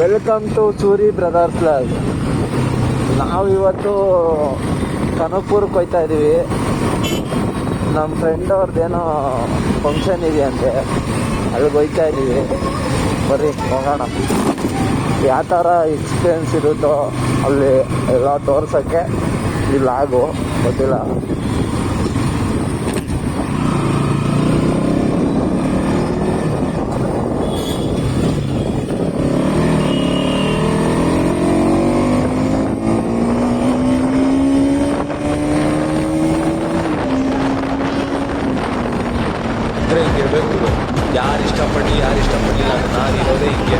Welcome to Suri brothers vlog ನಾವು ಇವತ್ತು ಕನಕಪುರಕ್ಕೆ ಹೋಗ್ತಾ ಇದ್ದೀವಿ ನಮ್ಮ ಫ್ರೆಂಡ್ ಅವ್ರದ್ದೇನೋ ಫಂಕ್ಷನ್ ಇದೆಯಂತೆ. ಅಲ್ಲಿಗೆ ಹೋಗ್ತಾ ಇದ್ದೀವಿ ಬರ್ರಿ, ಹೋಗೋಣ. ಯಾವ ಥರ ಎಕ್ಸ್ಪೀರಿಯನ್ಸ್ ಇರುತ್ತೋ ಅಲ್ಲಿ ಎಲ್ಲ ತೋರ್ಸೋಕ್ಕೆ ಈ ಆಗು ಗೊತ್ತಿಲ್ಲ ಇದ್ರೆ ಹಿಂಗಿರ್ಬೇಕು ಯಾರು ಇಷ್ಟಪಡಲಿ ಯಾರು ಇಷ್ಟಪಡಲಿಲ್ಲ ನಾನು ಇರೋದೇ ಹಿಂಗೆ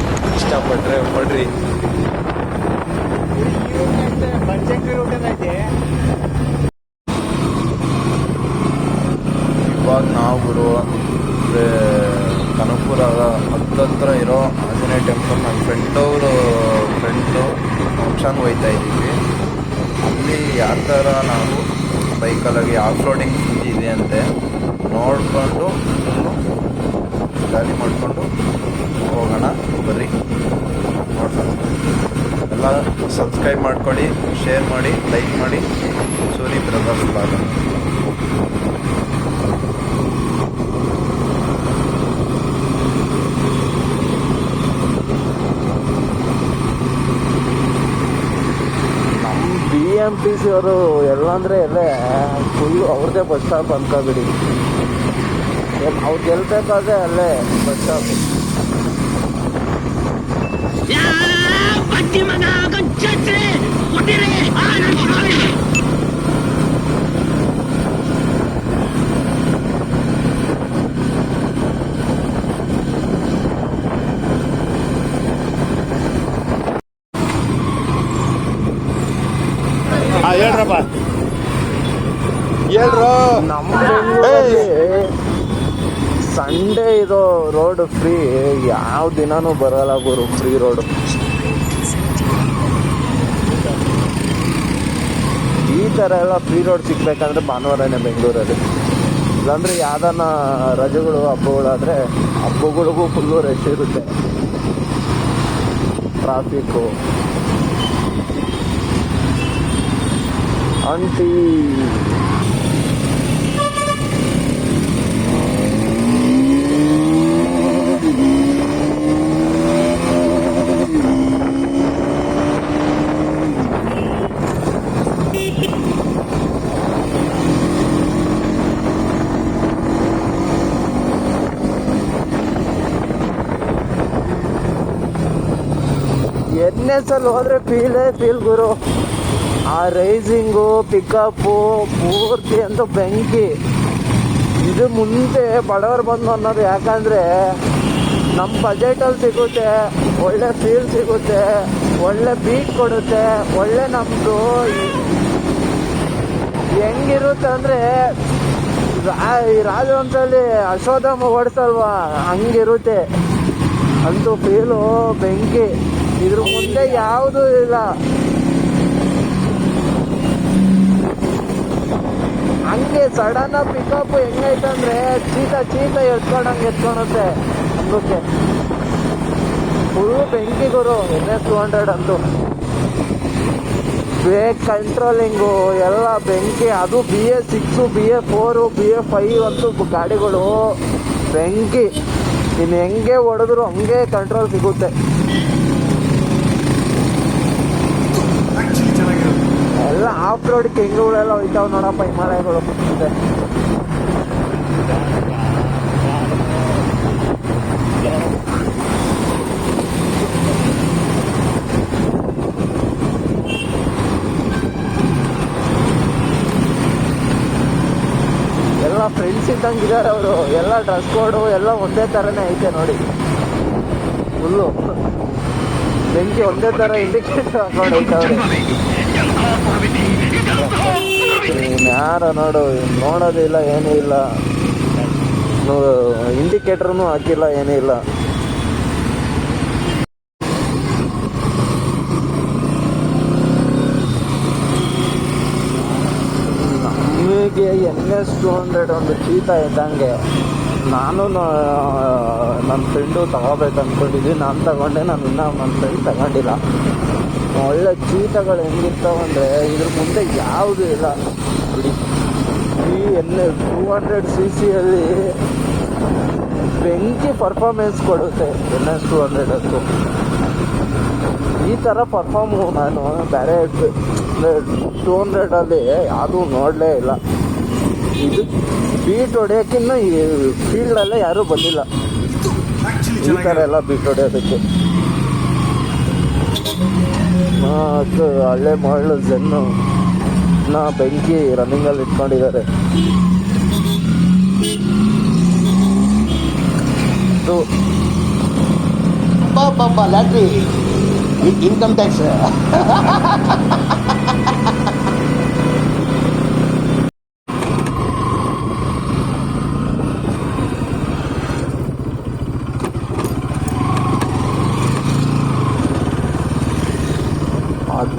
ಪಡ್ರಿ ಇವಾಗ ನಾವು ಕನಕಪುರ ಹತ್ತತ್ರ ಇರೋ ಆಂಜನೇಯ ಟೆಂಪಲ್ ನನ್ನ ಫ್ರೆಂಡ್ ಅವರು ಫ್ರೆಂಡು ಫಂಕ್ಷನ್ ಹೋಯ್ತಾ ಇದ್ದೀವಿ. ಅಲ್ಲಿ ಯಾವ ಥರ ನಾವು ಬೈಕಲ್ಲಿ ಆಫ್ ರೋಡಿಂಗ್ ಇದೆ ಅಂತೆ, ನೋಡಿಕೊಂಡು ಗಾಡಿ ಮಾಡಿಕೊಂಡು ಹೋಗೋಣ ಬರ್ರಿ ನೋಡೋಣ ಎಲ್ಲ ಸಬ್ಸ್ಕ್ರೈಬ್ ಮಾಡ್ಕೊಳ್ಳಿ, ಶೇರ್ ಮಾಡಿ, ಲೈಕ್ ಮಾಡಿ. ಸೂರಿ ಬ್ರದರ್ಸ್ ಭಾಗ ಬಿ ಎಂ ಸಿ ಅವರು ಎಲ್ಲ ಅಂದರೆ ಎಲ್ಲ ಫುಲ್ಲು ಅವ್ರದ್ದೇ ಬಸ್ ಸ್ಟಾಪ್ ಅನ್ಕೋಬಿಡಿ. ಅವ್ರು ಗೆಲ್ಬೇಕಾದ್ರೆ ಅಲ್ಲೇ ಬಸ್ ಸ್ಟಾಪ್ ಬಡ್ಡಿ ಮಗ ಗಂಚೆ ಕೊಟ್ಟಿರಿ ಆ ನನ್ನ ಮಗನೇ. ಹೇಳ್ರಪ್ಪ ಹೇಳ್ರು ನಮ್ಮ ಬೆಂಗಳೂರಲ್ಲಿ ಸಂಡೇ ಇದು ರೋಡ್ ಫ್ರೀ ಯಾವ ದಿನಾನೂ ಬರಲ್ಲ ಗುರು ಫ್ರೀ ರೋಡ್ ಈ ಥರ ಎಲ್ಲ ಫ್ರೀ ರೋಡ್ ಸಿಗ್ಬೇಕಂದ್ರೆ ಭಾನುವಾರನೇ ಬೆಂಗಳೂರಲ್ಲಿ. ಇಲ್ಲಾಂದ್ರೆ ಯಾವ್ದಾನ ರಜೆಗಳು ಹಬ್ಬಗಳಾದ್ರೆ ಹಬ್ಬಗಳಿಗೂ ಫುಲ್ಲು ರಶ್ ಇರುತ್ತೆ. ಟ್ರಾಫಿಕ್ಕು ಆಂಟಿ ಅಲ್ಲಿ ಹೋದ್ರೆ ಫೀಲೇ ಫೀಲ್ ಗುರು. ಆ ರೈಸಿಂಗು ಪಿಕಪ್ಪು ಪೂರ್ತಿ ಅಂತ ಬೆಂಕಿ. ಇದು ಮುಂದೆ ಬಡವರು ಬಂದು ಅನ್ನೋದು ಯಾಕಂದರೆ ನಮ್ಮ ಬಜೆಟಲ್ಲಿ ಸಿಗುತ್ತೆ, ಒಳ್ಳೆ ಫೀಲ್ ಸಿಗುತ್ತೆ, ಒಳ್ಳೆ ಬೀಟ್ ಕೊಡುತ್ತೆ, ಒಳ್ಳೆ ನಮ್ಮದು ಹೆಂಗಿರುತ್ತೆ ಅಂದರೆ ಈ ರಾಜವಂಶದಲ್ಲಿ ಅಶ್ವತ್ಥಾಮ ಓಡಿಸಲ್ವಾ? ಹಂಗಿರುತ್ತೆ. ಅಂತೂ ಫೀಲು ಬೆಂಕಿ. ಇದ್ರ ಮುಂದೆ ಯಾವುದೂ ಇಲ್ಲ. ಹಂಗೆ ಸಡನ್ ಪಿಕಪ್ ಹೆಂಗೈತಂದ್ರೆ ಚೀತ ಚೀತ ಎತ್ಕೊಂಡಂಗೆ ಎತ್ಕೊಳುತ್ತೆ ಮುಂದಕ್ಕೆ ಫುಲ್ ಬೆಂಕಿ ಗುರು ಎನ್ ಎಸ್ ಟು ಹಂಡ್ರೆಡ್ ಅಂತೂ ಬ್ರೇಕ್ ಕಂಟ್ರೋಲಿಂಗು ಎಲ್ಲ ಬೆಂಕಿ, ಅದು B A six B A four B A five ಅಂತೂ ಗಾಡಿಗಳು ಬೆಂಕಿ. ಇನ್ನು ಹೆಂಗೆ ಹೊಡೆದ್ರು ಹಂಗೆ ಕಂಟ್ರೋಲ್ ಸಿಗುತ್ತೆ ಎಲ್ಲ ಆಫ್ ರೋಡ್ ಕೆಂಗುಗಳೆಲ್ಲ ಹೋಯ್ತಾವ ನೋಡಪ್ಪ ಹಿಮಾಲಯಗಳು ಮುಂದೆ ಎಲ್ಲ ಫ್ರೆಂಡ್ಸ್ ಇದ್ದಂಗೆ ಇದ್ದಾರೆ ಅವರು. ಎಲ್ಲ ಡ್ರೆಸ್ ಕೋಡು ಎಲ್ಲ ಒಂದೇ ಥರನೇ ಐತೆ ನೋಡಿ. ಫುಲ್ಲು ಬೆಂಕಿ ಒಂದೇ ಥರ ಇಂಡಿಕೇಟರ್ ಹಾಕೊಂಡು ಹೋಯ್ತವ್ರೆ ಯಾರ ನೋಡು, ನೋಡೋದೇ ಇಲ್ಲ, ಏನೂ ಇಲ್ಲ. ಇಂಡಿಕೇಟರ್ನು ಹಾಕಿಲ್ಲ, ಏನೂ ಇಲ್ಲ. ನಮಗೆ ಎನ್ ಎಸ್ ಟು ಹಂಡ್ರೆಡ್ ಒಂದು ಚೀತ ಇದ್ದಂಗೆ. ನಾನು ನನ್ನ ಫ್ರೆಂಡು ತಗೋಬೇಕು ಅಂದ್ಕೊಂಡಿದ್ದೀನಿ ನಾನು ತಗೊಂಡೆ, ನಾನು ಇನ್ನೂ ನನ್ನ ಫ್ರೆಂಡ್ ತಗೊಂಡಿಲ್ಲ. ಒಳ್ಳೆ ಚೀತಗಳು ಹೆಂಗಿರ್ತಾವಂದ್ರೆ ಇದ್ರ ಮುಂದೆ ಯಾವುದೂ ಇಲ್ಲ. ಎನ್ ಟೂ ಹಂಡ್ರೆಡ್ ಸಿ ಸಿಯಲ್ಲಿ ಬೆಂಕಿ ಪರ್ಫಾರ್ಮೆನ್ಸ್ ಕೊಡುತ್ತೆ. ಎನ್ ಎಸ್ ಟು ಹಂಡ್ರೆಡ್ ಅಂತೂ. ಈ ಥರ ಪರ್ಫಾರ್ಮು ನಾನು ಬೇರೆ ಟೂ ಹಂಡ್ರೆಡಲ್ಲಿ ಯಾರೂ ನೋಡಲೇ ಇಲ್ಲ. ಇದು ಬೀಟ್ ಹೊಡೆಯೋಕ್ಕಿನ್ನ ಈ ಫೀಲ್ಡಲ್ಲೇ ಯಾರೂ ಬಂದಿಲ್ಲ. ಈ ಥರ ಎಲ್ಲ ಬೀಟ್ ಹೊಡೆಯೋದಕ್ಕೆ. ಅದು ಹಳ್ಳೆ ಮಾಡಲು ಜನ್ನು ನಾ ಬೆಂಕಿ ರನ್ನಿಂಗಲ್ಲಿ ಇಟ್ಕೊಂಡಿದ್ದಾರೆ. So, bababalat eh. Income tax. Eh.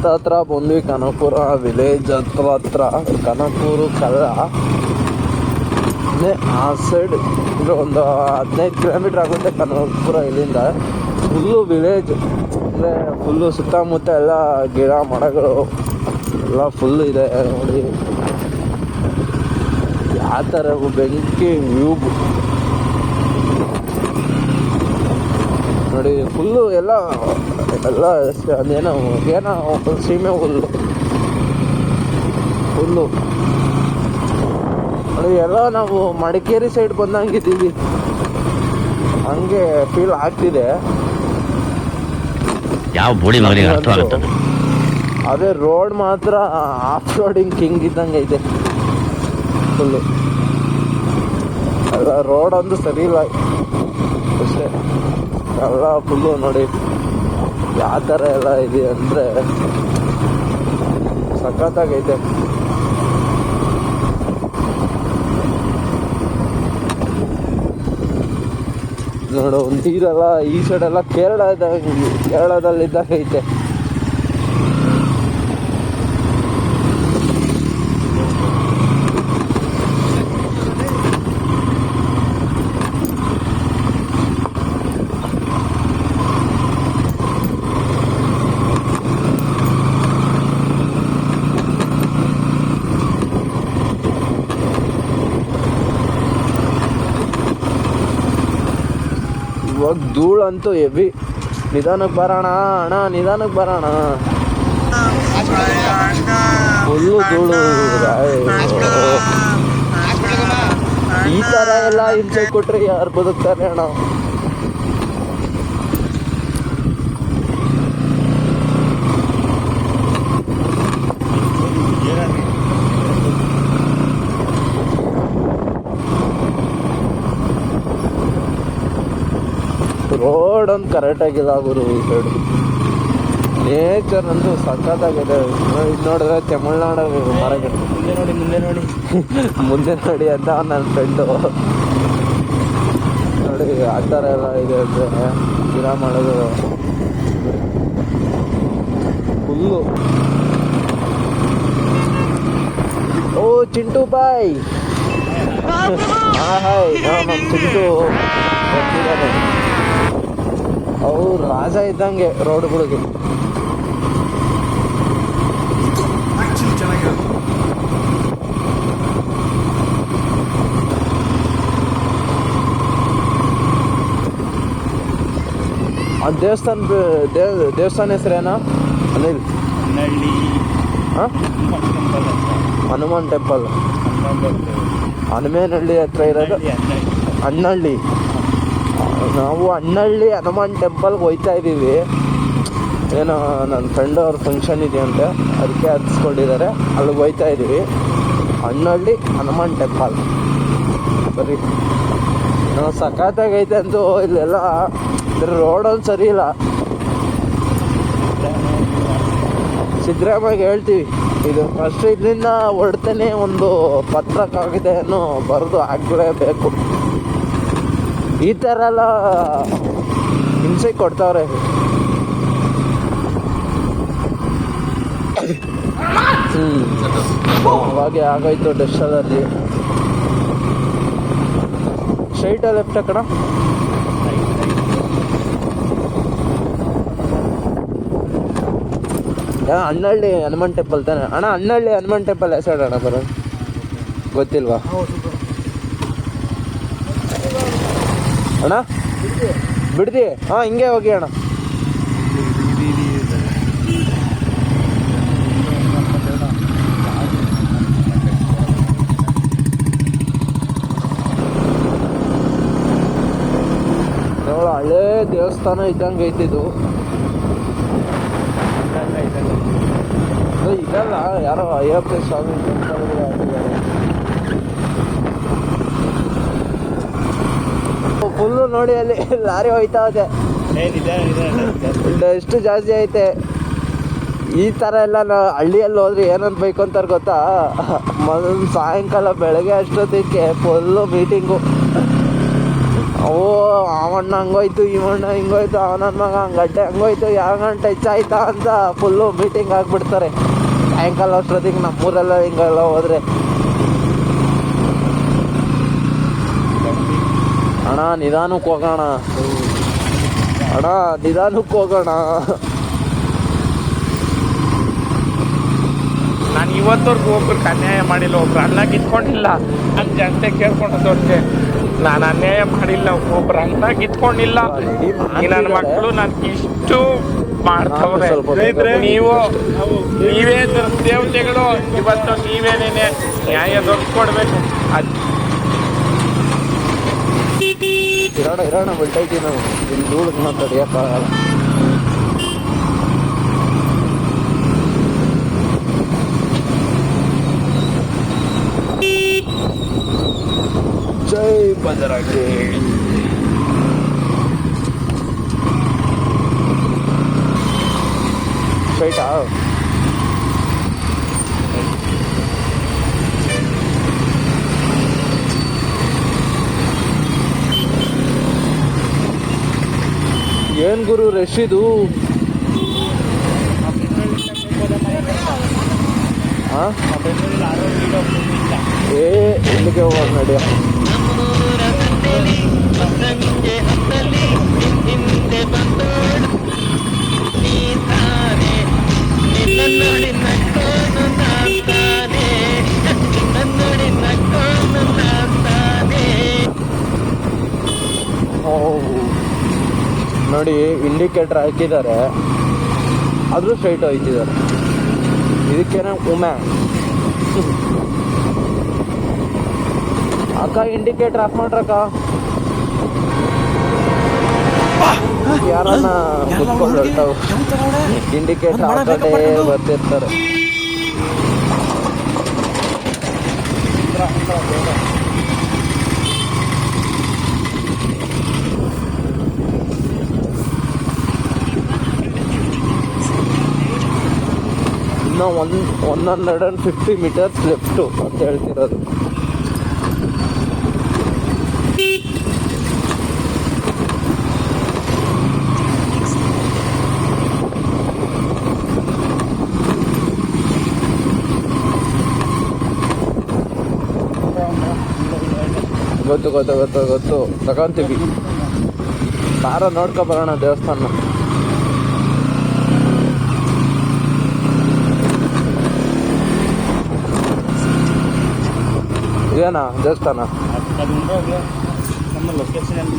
ಹತ್ತತ್ರ ಬಂದ್ವಿ ಕನಕಪುರ ವಿಲೇಜ್ ಹತ್ರ ಹತ್ರ. ಕನಕಪುರ, ಕಲ್ಲ. ಆ ಸೈಡ್ ಒಂದು ಹದಿನೈದು ಕಿಲೋಮೀಟ್ರ್ ಆಗುತ್ತೆ ಕನಕಪುರ ಇಲ್ಲಿಂದ. ಫುಲ್ಲು ವಿಲೇಜ್ ಅಂದರೆ ಫುಲ್ಲು ಸುತ್ತಮುತ್ತ ಎಲ್ಲ ಗಿಡ ಮರಗಳು ಎಲ್ಲ ಫುಲ್ ಇದೆ ನೋಡಿ. ಯಾವ ಥರ ಬೆಂಕಿ ವ್ಯೂ ನೋಡಿ ಫುಲ್ಲು ಎಲ್ಲ ಎಲ್ಲ ಅದೇನೋ ಏನೋ ಸೀಮೆ ಹುಲ್ಲು. ಹುಲ್ಲು. ಅದು ಎಲ್ಲ ನಾವು ಮಡಿಕೇರಿ ಸೈಡ್ ಬಂದಂಗಿದ್ದೀವಿ. ಹಂಗೆ ಫೀಲ್ ಆಗ್ತಿದೆ. ಯಾವ ಬೋಡಿ ಮಗನಿಗೆ ಅದೇ ರೋಡ್ ಮಾತ್ರ ಆಫ್ ರೋಡಿಂಗ್ ಕಿಂಗ್ ಇದ್ದಂಗೆ ಐತೆ ಫುಲ್ಲು ಎಲ್ಲ ರೋಡ್ ಅಂದ್ರೆ ಸರಿ ಇಲ್ಲ. ಅಷ್ಟೇ. ಎಲ್ಲ ಫುಲ್ಲು ನೋಡಿ. ಯಾವ ಥರ ಎಲ್ಲ ಇದೆ ಅಂದರೆ ಸಖತ್ತಾಗೈತೆ. ನೋಡು ನೀರೆಲ್ಲ ಈ ಸೈಡೆಲ್ಲ ಕೇರಳ ಇದ್ದಾಗ ಕೇರಳದಲ್ಲಿ ಇದ್ದಂಗೆ ಐತೆ ಇವಾಗ ಧೂಳಂತೂ ಹೆವಿ. ನಿಧಾನಕ್ಕೆ ಬರೋಣ ಅಣ್ಣ ನಿಧಾನಕ್ಕೆ ಬರೋಣ. ಫುಲ್ಲು ಧೂಳು. ಈ ತರ ಎಲ್ಲ ಹಿಂಸೆ ಕೊಟ್ಟರೆ ಯಾರು ಬದುಕ್ತಾರೆ ಅಣ್ಣ? ರೋಡ್ ಒಂದು ಕರೆಕ್ಟಾಗಿಲ್ಲ ಗುರು ಈ ಸೈಡ್ ನೇಚರ್ ಅಂದ್ರೆ ಸಖತ್ತಾಗಿದೆ. ಇದು ನೋಡಿದ್ರೆ ತಮಿಳ್ನಾಡು ಮರಗಿಡ ಮುಂದೆ ನೋಡಿ ಮುಂದೆ ನೋಡಿ. ಮುಂದೆ ನೋಡಿ ಅಂತ ನನ್ನ ಫ್ರೆಂಡು ನೋಡಿ ಆ ಥರ ಎಲ್ಲ ಇದೆ ಅಂದರೆ ಗಿಡ ಮಾಡೋದು ಫುಲ್ಲು ಓ ಚಿಂಟು ಬಾಯ್. ಹಾಂ ಹಾಯ್ ನಮ್ಮ ಚಿಂಟು. ಅವ್ರು ರಾಜ ಇದ್ದಂಗೆ ರೋಡ್ಗಳಿಗೆ ಆ ದೇವಸ್ಥಾನ ದೇವ್ ದೇವಸ್ಥಾನ ಹೆಸರೇನಾ ಅನಿಲ್. ಹನುಮಾನ್ ಟೆಂಪಲ್ ಹನುಮೇನಹಳ್ಳಿ ಹತ್ರ ಇರೋದು? ಅಣ್ಣಹಳ್ಳಿ ನಾವು ಅಣ್ಣಹಳ್ಳಿ ಹನುಮಾನ್ ಟೆಂಪಲ್ಗೆ ಹೋಯ್ತಾ ಇದ್ದೀವಿ. ಏನೋ ನನ್ನ ಫ್ರೆಂಡ್ ಅವ್ರ ಫಂಕ್ಷನ್ ಇದೆಯಂತೆ ಅದಕ್ಕೆ ಹತ್ಸ್ಕೊಂಡಿದ್ದಾರೆ. ಅಲ್ಲಿಗೆ ಹೋಯ್ತಾ ಇದ್ದೀವಿ. ಅಣ್ಣಹಳ್ಳಿ ಹನುಮಾನ್ ಟೆಂಪಲ್. ಸರಿ. ನಾವು ಸಖತ್ತಾಗೈತೆ ಅಂತೂ ಇಲ್ಲೆಲ್ಲ ರೋಡ್ ರೋಡಲ್ಲಿ ಸರಿ ಇಲ್ಲ. ಸಿದ್ದರಾಮಯ್ಯ ಹೇಳ್ತೀವಿ, ಇದು ಫಸ್ಟ್ ಇದರಿಂದ ಹೊಡ್ತಾನೆ ಒಂದು ಪತ್ರ ಕಾಗಿದೆಯನ್ನು ಬರೆದು ಹಾಕಲೇಬೇಕು. ಈ ಥರ ಎಲ್ಲ ಹಿಂಸೆ ಕೊಡ್ತಾವ್ರೆ. ಹ್ಞೂ ಅವಾಗೆ ಆಗೋಯ್ತು ಡೆಸ್ಟಲ್ಲಿ ಸ್ಟ್ರೈಟ್ ಲೆಫ್ಟ್ ಕಣ? ಅಣ್ಣಳ್ಳಿ ಹನುಮಾನ್ ಟೆಂಪಲ್ ತಾನೆ. ಅಣ್ಣ ಹನ್ನಳ್ಳಿ ಹನುಮಾನ್ ಟೆಂಪಲ್ ಹೆಸರು ಅಣ್ಣ ಬರೋ ಗೊತ್ತಿಲ್ವಾ? ಅಣ್ಣ? ಬಿಡ್ದಿ? ಹಾಂ ಹಿಂಗೆ ಹೋಗಿ ಅಣ್ಣ. ದೇವಸ್ಥಾನ ಇದ್ದಂಗೆ ಐತಿದು ಇದಲ್ಲ ಯಾರೋ ಅಯ್ಯಪ್ಪ ಸ್ವಾಮಿ ಟೆಂಪಲ್ ಫುಲ್ಲು ನೋಡಿ ಅಲ್ಲಿ ಲಾರಿ ಹೋಯ್ತಾ ಇದೆ. ಎಷ್ಟು ಜಾಸ್ತಿ ಐತೆ. ಈ ಥರ ಎಲ್ಲ ನಾ ಹಳ್ಳಿಯಲ್ಲಿ ಹೋದ್ರೆ ಏನಂತ ಅಂತಾರೆ ಗೊತ್ತಾ? ಮೊದಲು ಸಾಯಂಕಾಲ ಬೆಳಗ್ಗೆ ಅಷ್ಟೊತ್ತಿಕ್ಕೆ ಫುಲ್ಲು ಮೀಟಿಂಗು ಓ ಅವಣ್ಣ ಹಂಗೋಯ್ತು ಇವಣ್ಣ ಹಿಂಗೋಯ್ತು ಅವನ ಮಗ ಹಂಗಡ್ಡೆ ಹಂಗೋಯ್ತು ಯಾವ ಗಂಟೆ ಆಯ್ತಾ ಅಂತ ಫುಲ್ಲು ಮೀಟಿಂಗ್ ಆಗಿಬಿಡ್ತಾರೆ. ಸಾಯಂಕಾಲ ಅಷ್ಟೊತ್ತಿಗೆ ನಮ್ಮೂರೆಲ್ಲ ಹಿಂಗೆಲ್ಲ ಹೋದ್ರೆ ಅಣ್ಣ, ನಿಧಾನಕ್ಕೆ ಹೋಗೋಣ. ಅಣ್ಣ, ನಿಧಾನಕ್ಕೆ ಹೋಗೋಣ. ನಾನು ಇವತ್ತವರೆಗೂ ಒಬ್ರಿಗೆ ಅನ್ಯಾಯ ಮಾಡಿಲ್ಲ, ಒಬ್ರು ಅನ್ನ ಕಿತ್ಕೊಂಡಿಲ್ಲ. ನನ್ನ ಜನತೆ ಕೇಳ್ಕೊಂಡ್ರೆ ನಾನು ಅನ್ಯಾಯ ಮಾಡಿಲ್ಲ, ಒಬ್ರು ಅನ್ನ ಕಿತ್ಕೊಂಡಿಲ್ಲ. ನನ್ನ ಮಕ್ಕಳು ನನ್ಗೆ ಇಷ್ಟು ಮಾಡ್ತವ್ರೆ. ನಾನು ನೀವು, ನೀವೇ ದೇವತೆಗಳು ಇವತ್ತು ನೀವೇನೇನೆ ನ್ಯಾಯ ದೊರಕೊಡ್ಬೇಕು ಅದ್ ಇರೋಣ ಇರೋಣ ಬಿಟ್ಟೈತಿ ನಾವು ಇಲ್ಲಿ ಧೂಳಕ್ಕೆ ಮಾತಾಡಿಯಕ್ಕಾಗಲ್ಲ ಜೈ ಬಜರಂಗಿ ಸ್ಟ್ರೈಟಾ ಏನ್ ಗುರು ರಶ್ ಇದು? ಏ ಇಲ್ಲಿಗೆ ಹೋಗೋದು ನಡೆಯ ಓ. ನೋಡಿ ಇಂಡಿಕೇಟರ್ ಹಾಕಿದ್ದಾರೆ. ಆದರೂ ಸ್ಟ್ರೈಟ್ ಹೋಯ್ತಿದ್ದಾರೆ. ಇದಕ್ಕೇನೆ ಉಮೆ. ಅಕ್ಕ ಇಂಡಿಕೇಟರ್ ಆಫ್ ಮಾಡ್ರಕ್ಕ. ಯಾರನ್ನ ಕುತ್ಕೊಂಡು ಹೊರ್ಟವು ಇಂಡಿಕೇಟರ್ ಹಾಕೊಂಡೇ ಬರ್ತಿರ್ತಾರೆ. ಇನ್ನು one one hundred and fifty metres left ಅಂತ ಹೇಳ್ತಿರೋದು. ಗೊತ್ತು ಗೊತ್ತು ಗೊತ್ತು ಗೊತ್ತು. ತಗೊಂತೀವಿ. ಬಾರ ನೋಡ್ಕೊ ಬರೋಣ ದೇವಸ್ಥಾನ. ಇದೇನಾ ದೇವಸ್ಥಾನ. ನಮ್ಮ ಲೊಕೇಶನ್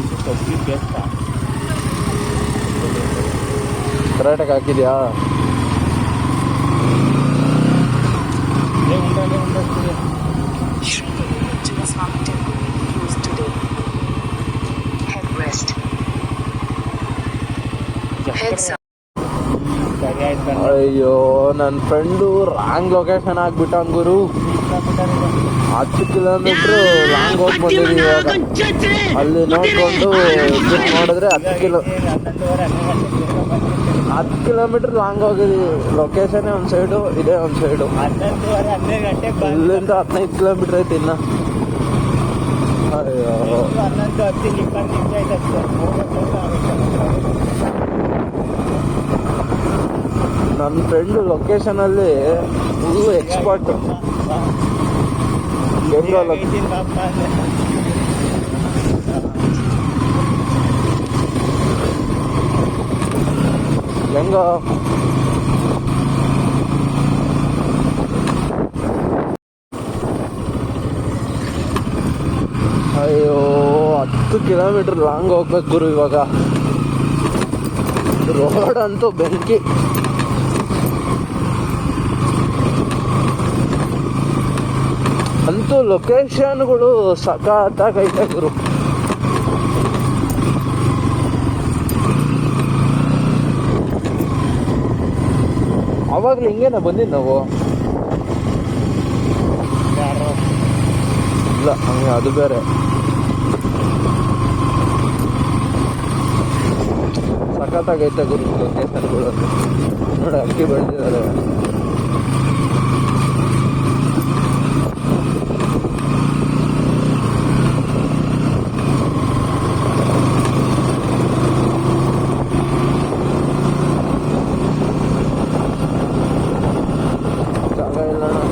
ಕರೆಕ್ಟಾಗಿ ಹಾಕಿದ್ಯಾ? ಅಯ್ಯೋ ನನ್ನ ಫ್ರೆಂಡು ರಾಂಗ್ ಲೊಕೇಶನ್ ಆಗ್ಬಿಟ್ಟ ಗುರು ಹತ್ತು ಕಿಲೋಮೀಟ್ರ್ ಲಾಂಗ್ ಹೋಗಿ ಬಂದಿದ್ದೀವಿ ಇವಾಗ. ಅಲ್ಲಿ ನೋಡ್ಕೊಂಡು ಬುಕ್ ಮಾಡಿದ್ರೆ ಹತ್ತು ಕಿಲೋ ಹತ್ತು ಕಿಲೋಮೀಟ್ರ್ ಲಾಂಗ್ ಹೋಗಿದ್ವಿ ಲೊಕೇಶನ್ನೇ ಒಂದು ಸೈಡು ಇದೇ ಒಂದು ಸೈಡು ಇಲ್ಲಿಂದ ಹದಿನೈದು ಕಿಲೋಮೀಟ್ರ್ ಐತಿ ಇನ್ನ. ಅಯ್ಯೋ. ನನ್ನ ಫ್ರೆಂಡ್ ಲೊಕೇಶನಲ್ಲಿ ಫುಲ್ಲು ಎಕ್ಸ್ಪರ್ಟ್ ಗಂಗಲ್ಲ ಅಯ್ಯೋ ಹತ್ತು ಕಿಲೋಮೀಟರ್ ಲಾಂಗ್ ಹೋಗ್ಬೇಕು ಗುರು ಇವಾಗ. ರೋಡ್ ಅಂತೂ ಬೆಂಕಿ. ಅಂತೂ ಲೊಕೇಶನ್ಗಳು ಸಖತ್ತಾಗೈತೆ ಗುರು. ಅವಾಗ್ಲೂ ಹಿಂಗೇನ ಬಂದಿದ್ದು ನಾವು? ಇಲ್ಲ, ಹಂಗೆ ಅದು ಬೇರೆ. ಸಖತ್ತಾಗೈತೆ ಗುರು ಲೊಕೇಶನ್ಗಳು ನೋಡಿ ಅಕ್ಕಿ ಬೆಳೆದಿದ್ದಾರೆ ಜಾಗ ಇಲ್ಲ ಅಣ್ಣ.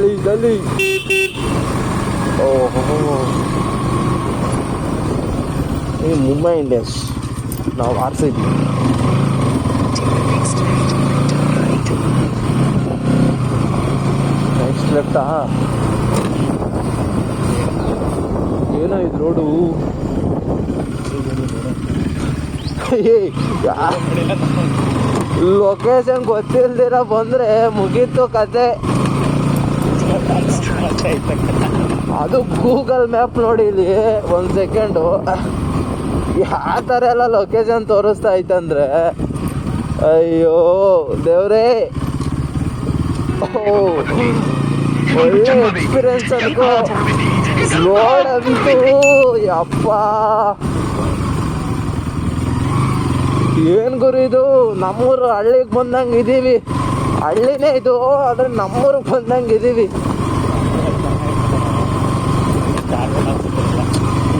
ಜಲ್ಲಿ ಜಲ್ಲಿ oh. ಈ ಮುಂಬೈ ಇಂಡಿಯನ್ಸ್ ನಾವು ಆರ್ ಸಿ ಬಿ ನೆಕ್ಸ್ಟ್ ಲೆಫ್ಟಾ ಏನೋ ಇದು ರೋಡು? ಲೊಕೇಶನ್ ಗೊತ್ತಿಲ್ದಿರ ಬಂದ್ರೆ ಮುಗೀತು ಕತೆ. ಅದು ಗೂಗಲ್ ಮ್ಯಾಪ್ ನೋಡಿ ಇಲ್ಲಿ ಒಂದು ಸೆಕೆಂಡು. ಆ ಥರ ಎಲ್ಲ ಲೊಕೇಶನ್ ತೋರಿಸ್ತಾ ಐತಂದ್ರೆ ಅಯ್ಯೋ, ದೇವ್ರೇ. ಒಳ್ಳೆ ಎಕ್ಸ್ಪೀರಿಯನ್ಸ್ ಅನ್ಕೋ. ಅಂತೂ ಯಪ್ಪ. ಏನು ಗುರು ಇದು? ನಮ್ಮೂರು ಹಳ್ಳಿಗೆ ಬಂದಂಗೆ ಇದೀವಿ. ಹಳ್ಳಿನೇ ಇದು, ಆದ್ರೆ ನಮ್ಮೂರಿಗೆ ಬಂದಂಗೆ ಇದೀವಿ.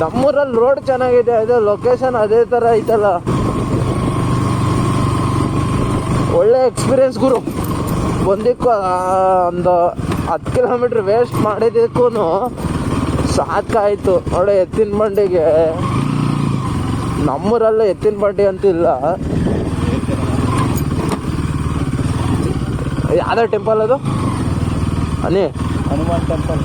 ನಮ್ಮೂರಲ್ಲಿ ರೋಡ್ ಚೆನ್ನಾಗಿದೆ ಅದು ಲೊಕೇಶನ್ ಅದೇ ಥರ ಐತಲ್ಲ. ಒಳ್ಳೆ ಎಕ್ಸ್ಪೀರಿಯನ್ಸ್ ಗುರು. ಒಂದಕ್ಕೂ ಒಂದು ಹತ್ತು ಕಿಲೋಮೀಟ್ರ್ ವೇಸ್ಟ್ ಮಾಡಿದ್ದಕ್ಕೂ ಸಾಕಾಯಿತು. ನೋಡಿ ಎತ್ತಿನ ಬಂಡಿಗೆ. ನಮ್ಮೂರಲ್ಲೇ ಎತ್ತಿನ ಬಂಡಿ ಅಂತಿಲ್ಲ ಯಾವ್ದೋ ಟೆಂಪಲ್ ಅದು? ಅನಿ? ಹನುಮಾನ್ ಟೆಂಪಲ್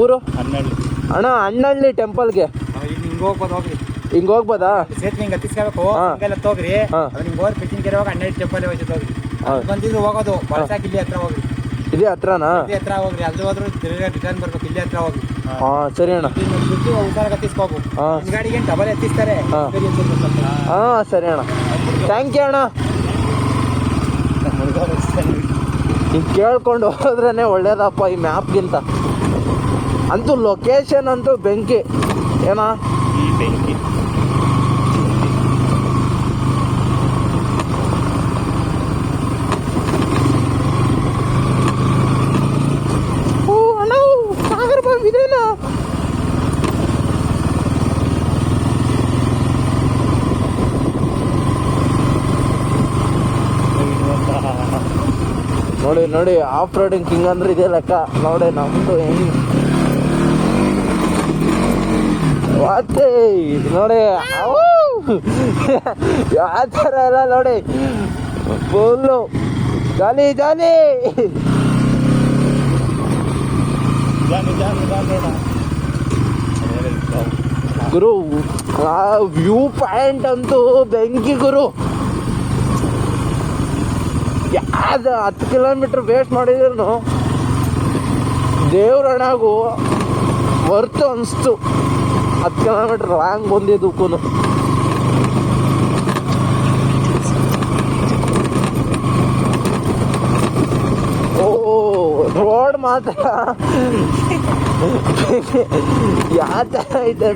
ಊರು? ಹನ್ನೆರಡು. ಅಣ್ಣ ಅಣ್ಣಳ್ಳಿ ಟೆಂಪಲ್ಗೆ ಹಿಂಗೆ ಹೋಗ್ಬೋದು ಹೋಗ್ರಿ. ಹಿಂಗೆ ಹೋಗ್ಬೋದಾ? ಸೇತುವೆ ಹಿಂಗೆ ಹತ್ತಿಸ್ಕೋಬೇಕು. ಹಿಂಗೆಲ್ಲ ಹೋಗ್ರಿ. ಅದು ನಿಮ್ಗೆ ಹೋಗಿ ಕೆರೆ ಹೋಗಿ ಹನ್ನೆರಡು ಟೆಂಪಲ್ ಹೋಯ್ತದೆ ಹೋಗ್ರಿ. ಬಂದಿದ್ರು ಹೋಗೋದು. ಬಳಸಾಕ್ ಇಲ್ಲಿ ಹತ್ರ ಹೋಗ್ರಿ. ಇಲ್ಲಿ ಹತ್ರನಾ? ಇಲ್ಲಿ ಹತ್ರ ಹೋಗ್ರಿ. ಅಲ್ಲಿ ಹೋದ್ರು ತಿರ್ಗಾ ರಿಟರ್ನ್ ಬರ್ಬೇಕು. ಇಲ್ಲಿ ಹತ್ರ ಹೋಗ್ರಿ. ಹಾಂ ಸರಿ ಅಣ್ಣ. ಬಿಟ್ಟು ಹುಷಾರಾಗಿ ಹತ್ತಿಸ್ಕೋಬೇಕು. ಗಾಡಿಗೆ ಡಬಲ್ ಎತ್ತಿಸ್ತಾರೆ. ಹಾಂ. ಸರಿ ಅಣ್ಣ. ಥ್ಯಾಂಕ್ ಯು ಅಣ್ಣ. ಹಿಂಗೆ ಕೇಳ್ಕೊಂಡು ಹೋದ್ರೇ ಒಳ್ಳೇದಪ್ಪ ಈ ಮ್ಯಾಪ್ಗಿಂತ ಅಂತೂ ಲೊಕೇಶನ್ ಅಂತೂ ಬೆಂಕಿ. ಏನಾ? ಈ ಬೆಂಕಿ. ನೋಡಿ ನೋಡಿ ಆಫ್ ರೋಡಿಂಗ್ ಕಿಂಗ್ ಅಂದ್ರೆ ಇದೆ ಲೆಕ್ಕ. ನೋಡಿ ನಮ್ದು ಹೆಂಗ್ ವಾತೆ ನೋಡಿ ಯಾವ ಥರ ಎಲ್ಲ ನೋಡಿ. Full. Jolly jolly. Johnny Johnny Johnny ಗುರು ಆ ವ್ಯೂ ಪಾಯಿಂಟ್ ಅಂತೂ ಬೆಂಕಿ ಗುರು. ಯಾವ್ದು ಹತ್ತು ಕಿಲೋಮೀಟ್ರ್ ವೇಸ್ಟ್ ಮಾಡಿದ್ರು ದೇವ್ರಣಗೂ ವರ್ತು ಅನಿಸ್ತು. ಹತ್ತು ಕಿಲೋಮೀಟ್ರ್ ಲಾಂಗ್ ಬಂದಿದ್ದಕ್ಕೂ ಓ, ರೋಡ್ ಮಾತ್ರ. ಯಾವ ಥರ ಐತೆ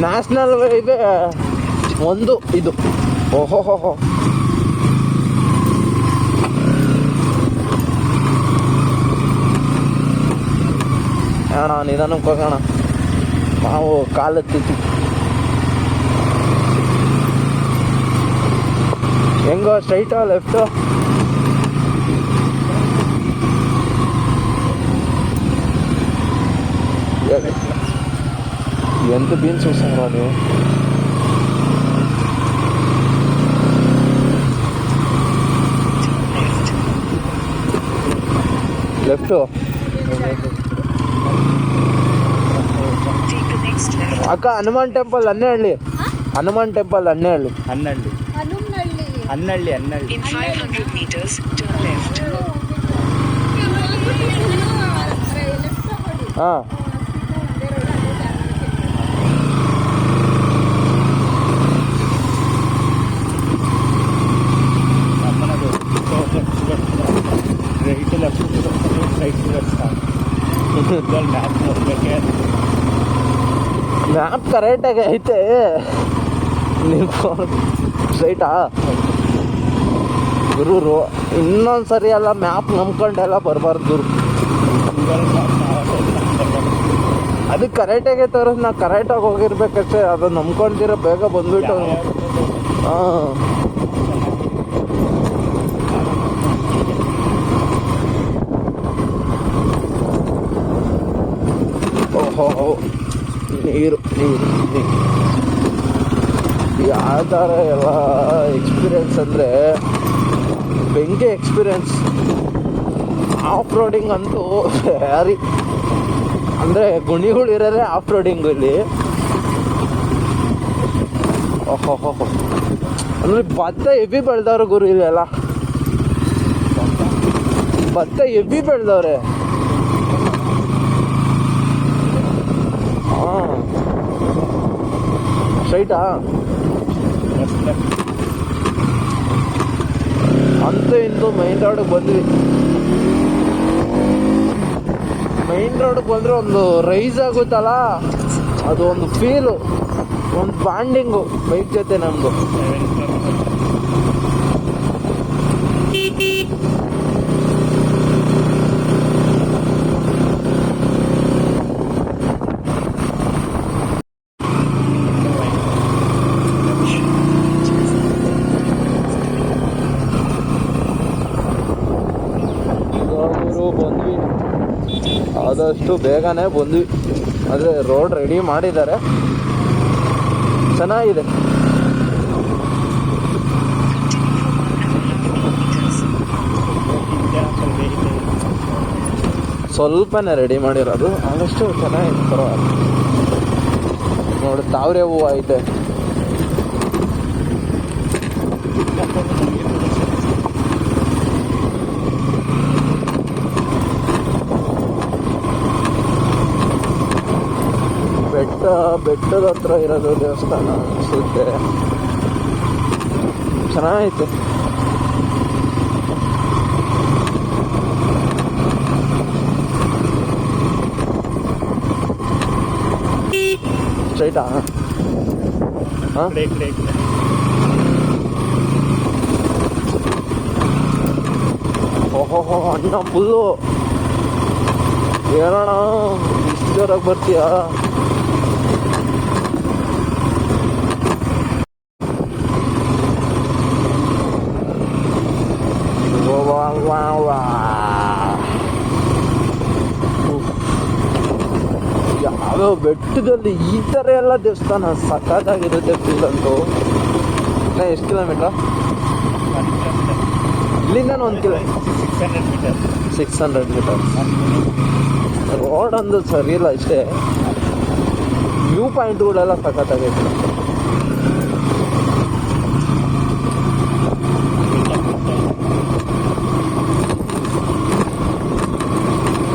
ನ್ಯಾಷನಲ್ ಇದೆ ಒಂದು, ಇದು. ಓಹೋ ಅಣ್ಣ ನಿಧಾನಕ್ಕೆ ಹೋಗೋಣ ನಾವು ಕಾಲೆತ್ತಿತ್ತು ಹೆಂಗ ಸ್ಟ್ರೈಟಾ ಲೆಫ್ಟು ఎంత బీన్స్ చూస్తున్నారు ನೀವು left Take the next left. ಅಕ್ಕ Hanuman temple Hannehalli Hanuman temple Hannehalli Hannalli Hannalli Hannalli In 500 meters, turn left. ಹಾಂ ನಮ್ಮನದು ರೈಟ್ ಲೆಫ್ಟ್ ರೈಟ್ ಇದ್ರಲ್ಲಿ ಮ್ಯಾಪ್ ನೋಡ್ಬೇಕೆ ಮ್ಯಾಪ್ ಕರೆಕ್ಟಾಗಿ ಐತೆ. ಸೈಟಾ ಸ್ಟ್ರೈಟಾ ಗುರು ಇನ್ನೊಂದು ಸರಿ ಎಲ್ಲ ಮ್ಯಾಪ್ ನಂಬ್ಕೊಂಡೆಲ್ಲ ಬರಬಾರ್ದು ಅದು ಕರೆಕ್ಟಾಗೆ ತೋರಿಸ್ ನಾ ಕರೆಕ್ಟಾಗಿ ಹೋಗಿರ್ಬೇಕಷ್ಟೇ. ಅದು ನಂಬ್ಕೊಂತೀರ ಬೇಗ ಬಂದ್ಬಿಟ್ಟು. ಹಾಂ ಓಹೋ ನೀರು ನೀರು ಯಾವ ಥರ ಎಲ್ಲ ಎಕ್ಸ್ಪೀರಿಯನ್ಸ್ ಅಂದರೆ ಬೆಂಕಿ ಎಕ್ಸ್ಪೀರಿಯನ್ಸ್ ಆಫ್ ರೋಡಿಂಗ್ ಅಂತೂ ಯಾರಿ, ಅಂದರೆ ಗುಣಿಗಳು ಇರೋದೇ ಆಫ್ ರೋಡಿಂಗು ಇಲ್ಲಿ ಓಹೋ ಅಂದರೆ ಭತ್ತ ಎಬ್ಬಿ ಬೆಳೆದವ್ರು ಗುರು ಇಲ್ಲೆಲ್ಲ ಭತ್ತ ಎಬ್ಬಿ ಬೆಳೆದವ್ರೆ ಹಾಂ ಸ್ಟ್ರೈಟಾ? ಅಂತೂ ಇಂದು ಮೈನ್ ರೋಡಿಗೆ ಬಂದ್ವಿ. ಮೈನ್ ರೋಡಿಗೆ ಬಂದರೆ ಒಂದು ರೈಸ್ ಆಗುತ್ತಲ್ಲ? ಅದು ಒಂದು ಫೀಲು ಒಂದು ಬಾಂಡಿಂಗು ಬೈಕ್ ಜೊತೆ ನಮ್ಮದು ಇವರು ಬಂದ್ವಿ ಆದಷ್ಟು ಬೇಗನೆ ಬಂದ್ವಿ ಆದರೆ ರೋಡ್ ರೆಡಿ ಮಾಡಿದ್ದಾರೆ. ಚೆನ್ನಾಗಿದೆ. ಸ್ವಲ್ಪನೇ ರೆಡಿ ಮಾಡಿರೋದು. ಆದಷ್ಟು ಚೆನ್ನಾಗಿದೆ, ಪರವಾಗಿಲ್ಲ. ನೋಡಿ, ತಾವ್ರೆ ಹೂವು ಐತೆ. ಬೆಟ್ಟ ಬೆಟ್ಟದ ಹತ್ರ ಇರೋದು ದೇವಸ್ಥಾನ ಅನಿಸುತ್ತೆ. ಚೆನ್ನಾಗೈತೆ. ಸ್ಟ್ರೈಟಾ ಹಾಂ? ಓಹೋ ಅಣ್ಣ ಫುಲ್ಲು. ಹೇಳೋಣ ಇಷ್ಟು ಜೋರಾಗಿ ಬರ್ತೀಯಾ? ಬೆಟ್ಟದಲ್ಲಿ ಈ ಥರ ಎಲ್ಲ ದೇವಸ್ಥಾನ ಸಖತ್ತಾಗಿರುತ್ತೆ ಫೀಲ್ ಅಂತೂ ನಾ ಎಷ್ಟು ಕಿಲೋಮೀಟ್ರ್ ಇಲ್ಲಿಂದ ಒಂದು kilo six hundred metre six hundred metre road ಒಂದು ಸರಿ ಇಲ್ಲ ಅಷ್ಟೇ ವ್ಯೂ ಪಾಯಿಂಟ್ಗಳೆಲ್ಲ ಸಖತ್ತಾಗೈತೆ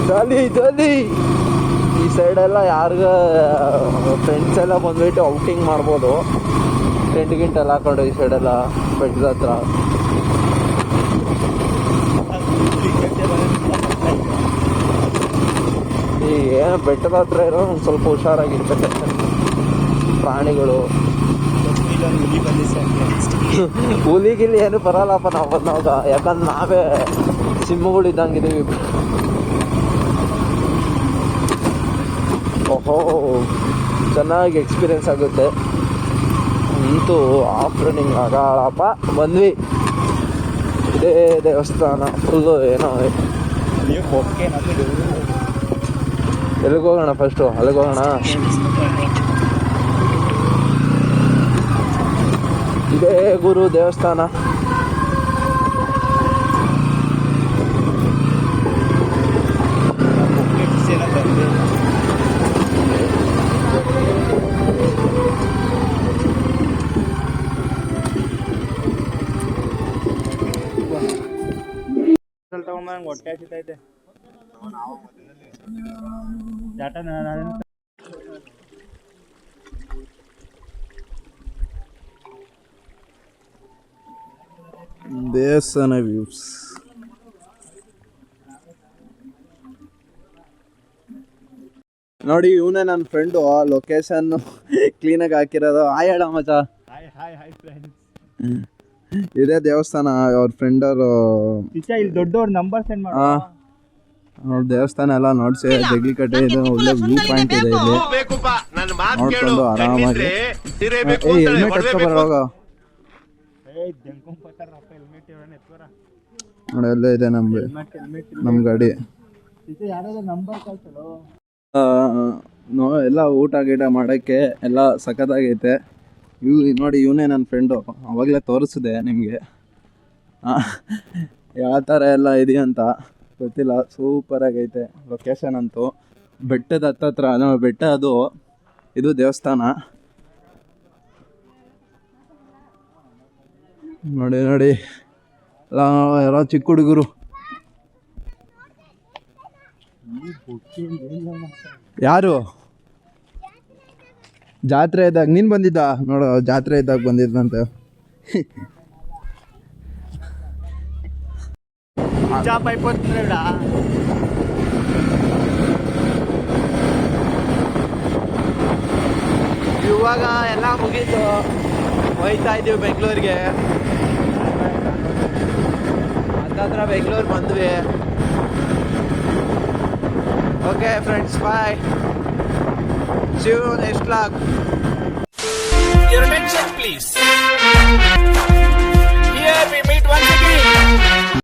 ಜಲಿ ಜಲಿ ಸೈಡೆಲ್ಲ ಯಾರಿಗ ಫ್ರೆಂಡ್ಸ್ ಎಲ್ಲ ಬಂದ್ಬಿಟ್ಟು ಔಟಿಂಗ್ ಮಾಡ್ಬೋದು. ಟೆಂಟ್ ಗಿಂಟ್ ಎಲ್ಲ ಹಾಕೊಂಡು ಈ ಸೈಡೆಲ್ಲ ಬೆಟ್ಟದ ಹತ್ರ. ಈ ಏನು ಬೆಟ್ಟದ ಹತ್ರ ಇರೋ ಒಂದು ಸ್ವಲ್ಪ ಹುಷಾರಾಗಿರ್ಬೇಕಷ್ಟೆ ಪ್ರಾಣಿಗಳು. ಹುಲಿಗಿಲ್ಲಿ ಏನು ಬರಲ್ಲಪ್ಪ ನಾವು ಬಂದಾಗ. ಯಾಕಂದ್ರೆ ನಾವೇ ಸಿಂಹಗಳು ಇದ್ದಂಗಿದ್ದೀವಿ ಓಹೋ ಚೆನ್ನಾಗಿ ಎಕ್ಸ್ಪೀರಿಯನ್ಸ್ ಆಗುತ್ತೆ. ಅಂತೂ ಆಫ್ ರನ್ನಿಂಗ್ ಆಗಾಳಪ್ಪ ಬಂದ್ವಿ. ಇದೇ ದೇವಸ್ಥಾನ ಫುಲ್ಲು ಏನೋ ಎಲ್ಲಿಗೆ ಹೋಗೋಣ ಫಸ್ಟು ಅಲ್ಲಿಗೆ ಹೋಗೋಣ? ಇದೇ ಗುರು ದೇವಸ್ಥಾನ. ಹೊಟ್ಟೆ ಹಸಿತೈತೆ ಜಾಟ ನಾನು ದೇವಸ್ಥಾನ ವ್ಯೂಸ್ ನೋಡಿ ಇವನೇ ನನ್ನ ಫ್ರೆಂಡು ಲೊಕೇಶನ್ ಕ್ಲೀನಾಗಿ ಹಾಕಿರೋದು. ಆಯ್ ಹೇಳ ಮಚ. ಹಾಯ್ ಹಾಯ್ ಹಾಯ್ ಫ್ರೆಂಡ್ಸ್ ಇದೇ ದೇವಸ್ಥಾನ ಅವ್ರ ಫ್ರೆಂಡ್ ಅವರು ಇಲ್ಲಿ ದೊಡ್ಡವ್ರ ನಂಬರ್ ಸೆಂಡ್ ಮಾಡು. ಅವ್ರ ದೇವಸ್ಥಾನ ಎಲ್ಲ ನೋಡ್ಸಿ ಜಗ್ಲಿ ಕಟ್ಟೆ ಇದೆ ಒಳ್ಳೆ ವ್ಯೂ ಪಾಯಿಂಟ್ ಇದೆ ಇಲ್ಲಿ. ನೋಡ್ಕೊಂಡು ಆರಾಮಾಗಿ. ಏ ಹೆಲ್ಮೆಟ್ ಎತ್ಕೋರ. ನೋಡಿ ಅಲ್ಲೇ ಇದೆ ನಮ್ಗೆ ಹೆಲ್ಮೆಟ್ ಹೆಲ್ಮೆಟ್ ನಮ್ಮ ಗಾಡಿ. ನೋ ಎಲ್ಲ ಊಟ ಗೀಟ ಮಾಡಕ್ಕೆ ಎಲ್ಲ ಸಖತ್ತಾಗೈತೆ. ಇವ್ ನೋಡಿ ಇವನೇ ನನ್ನ ಫ್ರೆಂಡು ಅವಾಗಲೇ ತೋರಿಸಿದೆ ನಿಮಗೆ. ಯಾವ ಥರ ಎಲ್ಲ ಇದೆಯಂತ ಗೊತ್ತಿಲ್ಲ. ಸೂಪರಾಗೈತೆ ಲೊಕೇಶನ್ ಅಂತೂ. ಬೆಟ್ಟದ ಹತ್ತತ್ರ ನೋ ಬೆಟ್ಟ ಅದು. ಇದು ದೇವಸ್ಥಾನ. ನೋಡಿ ನೋಡಿ. ಎಲ್ಲ ಚಿಕ್ಕ ಹುಡುಗರು. ಯಾರು? ಜಾತ್ರೆ ಇದ್ದಾಗ, ನೀನು ಬಂದಿದ್ದ? ನೋಡು, ಜಾತ್ರೆ ಇದ್ದಾಗ ಬಂದಿದ್ದಂತೆ ಇವಾಗ ಎಲ್ಲ ಮುಗೀತು. ಹೋಯ್ತಾ ಇದೀವಿ ಬೆಂಗಳೂರಿಗೆ. ಹತ್ತತ್ರ ಬೆಂಗಳೂರು ಬಂದ್ವಿ. Okay friends bye See you next vlog. Your attention, please. Here we meet once again.